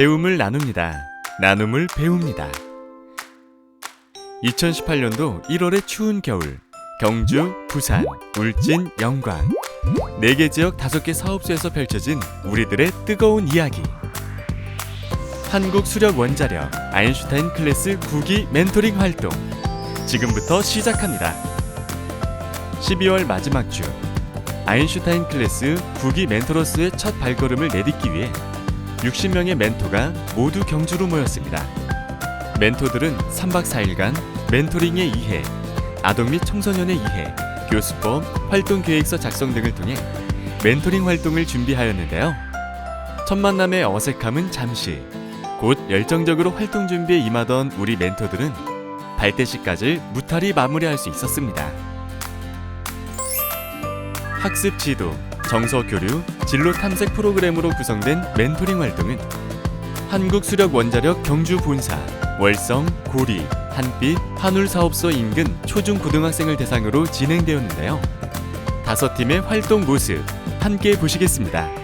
배움을 나눕니다. 나눔을 배웁니다. 2018년도 1월의 추운 겨울, 경주, 부산, 울진, 영광. 4개 지역 5개 사업소에서 펼쳐진 우리들의 뜨거운 이야기. 한국 수력 원자력 아인슈타인 클래스 9기 멘토링 활동. 지금부터 시작합니다. 12월 마지막 주 아인슈타인 클래스 9기 멘토로스의 첫 발걸음을 내딛기 위해 60명의 멘토가 모두 경주로 모였습니다. 멘토들은 3박 4일간 멘토링의 이해, 아동 및 청소년의 이해, 교수법, 활동 계획서 작성 등을 통해 멘토링 활동을 준비하였는데요. 첫 만남의 어색함은 잠시, 곧 열정적으로 활동 준비에 임하던 우리 멘토들은 발대식까지 무탈히 마무리할 수 있었습니다. 학습 지도, 정서 교류, 진로 탐색 프로그램으로 구성된 멘토링 활동은 한국 수력 원자력 경주 본사, 월성, 고리, 한빛, 한울 사업소 인근 초중 고등학생을 대상으로 진행되었는데요. 다섯 팀의 활동 모습 함께 보시겠습니다.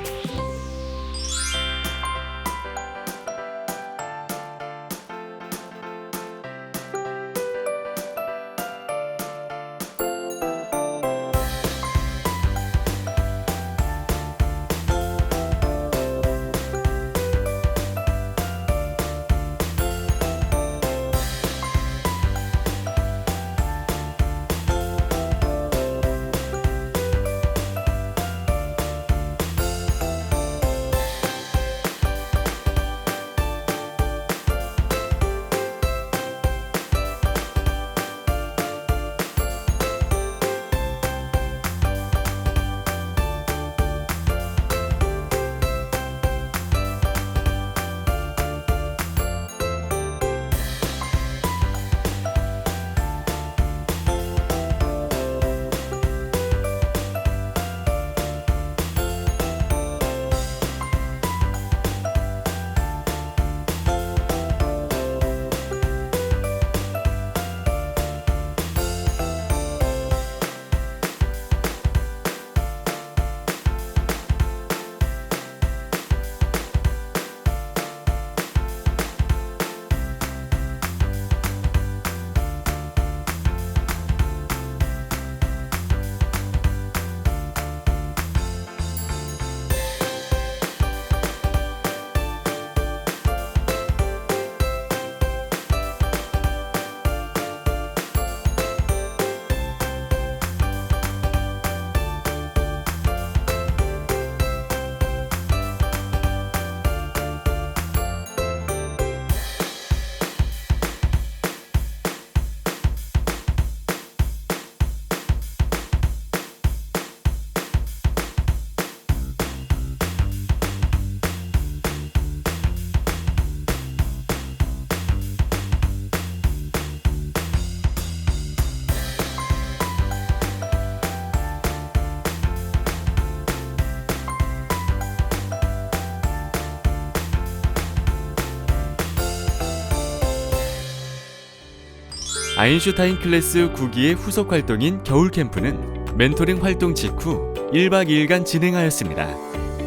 아인슈타인 클래스 9기의 후속 활동인 겨울 캠프는 멘토링 활동 직후 1박 2일간 진행하였습니다.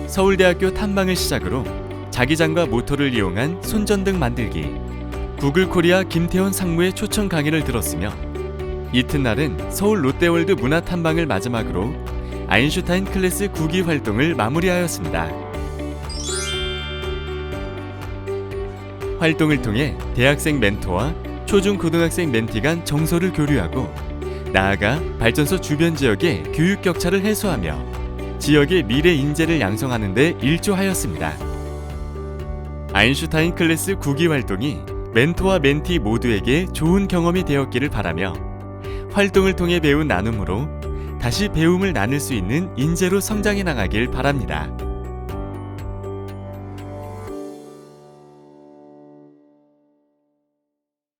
서울대학교 탐방을 시작으로 자기장과 모터를 이용한 손전등 만들기, 구글 코리아 김태원 상무의 초청 강의를 들었으며 이튿날은 서울 롯데월드 문화 탐방을 마지막으로 아인슈타인 클래스 9기 활동을 마무리하였습니다. 활동을 통해 대학생 멘토와 초중 고등학생 멘티 간 정서를 교류하고 나아가 발전소 주변 지역의 교육 격차를 해소하며 지역의 미래 인재를 양성하는 데 일조하였습니다. 아인슈타인 클래스 9기 활동이 멘토와 멘티 모두에게 좋은 경험이 되었기를 바라며 활동을 통해 배운 나눔으로 다시 배움을 나눌 수 있는 인재로 성장해 나가길 바랍니다.